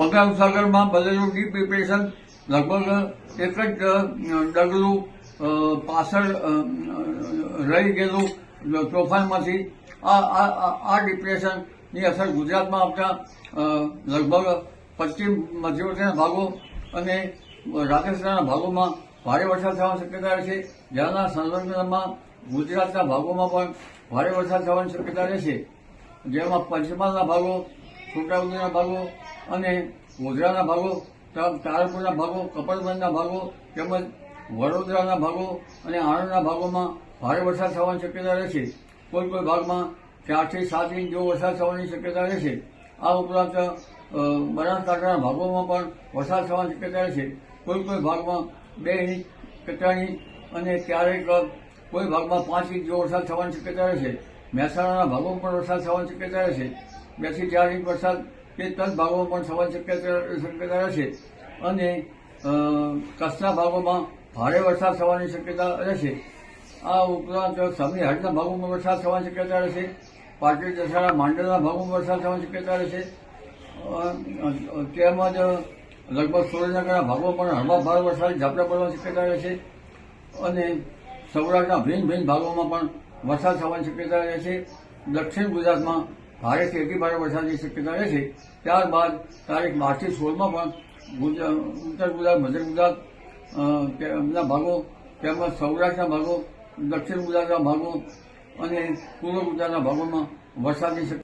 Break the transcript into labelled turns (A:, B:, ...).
A: બંગાળ સાગરમાં બનેલું deep depression લગભગ એક જ ડગલું પાછળ રહી ગયેલું તોફાનમાંથી. આ આ ડિપ્રેશનની અસર ગુજરાતમાં આવતા લગભગ પશ્ચિમ મધ્યપ્રદેશના ભાગો અને રાજસ્થાનના ભાગોમાં ભારે વરસાદ થવાની શક્યતા રહેશે. જ્યાંના સંલગ્નમાં ગુજરાતના ભાગોમાં પણ ભારે વરસાદ થવાની શક્યતા રહેશે. જેમાં પંચમહાલના ભાગો, છોટાઉદેપુરના ભાગો અને ગોધરાના ભાગો તારપુરના ભાગો, કપડબંધના ભાગો તેમજ વડોદરાના ભાગો અને આણંદના ભાગોમાં ભારે વરસાદ થવાની શક્યતા રહેશે. કોઈ કોઈ ભાગમાં ચારથી સાત ઇંચ જેવો વરસાદ થવાની શક્યતા રહેશે. આ ઉપરાંત બનાસકાંઠાના ભાગોમાં પણ વરસાદ થવાની શક્યતા રહેશે. કોઈ કોઈ ભાગમાં બે ઇંચ કે ત્રણ ઇંચ અને ક્યારેક કોઈ ભાગમાં પાંચ ઇંચ જેવો વરસાદ થવાની શક્યતા રહેશે. મહેસાણાના ભાગોમાં પણ વરસાદ થવાની શક્યતા રહેશે. બેથી ચાર ઇંચ વરસાદ તે ત્રણ ભાગોમાં પણ થવાની શક્યતા શક્યતા રહેશે. અને કચ્છના ભાગોમાં ભારે વરસાદ થવાની શક્યતા રહેશે. આ ઉપરાંત સમી હાટના ભાગોમાં વરસાદ થવાની શક્યતા રહેશે. પાટણ દસાડા માંડલના ભાગોમાં વરસાદ થવાની શક્યતા રહેશે. તેમજ લગભગ સુરેન્દ્રનગરના ભાગો પણ હળવા ભારે વરસાદ ઝાપટા પડવાની શક્યતા રહેશે. અને સૌરાષ્ટ્રના ભિન્ન ભિન્ન ભાગોમાં પણ વરસાદ થવાની શક્યતા રહેશે. દક્ષિણ ગુજરાતમાં ભારેથી અતિ ભારે વરસાદની શક્યતા રહેશે ત્યારબાદ તારીખ બારથી સોળમાં પણ ઉત્તર ગુજરાત મધ્ય ગુજરાત અ, ભાગો તેમજ સૌરાષ્ટ્રના ભાગો દક્ષિણ ગુજરાતના ભાગો અને પૂર્વ ગુજરાતના ભાગોમાં વરસાદની શક્યતા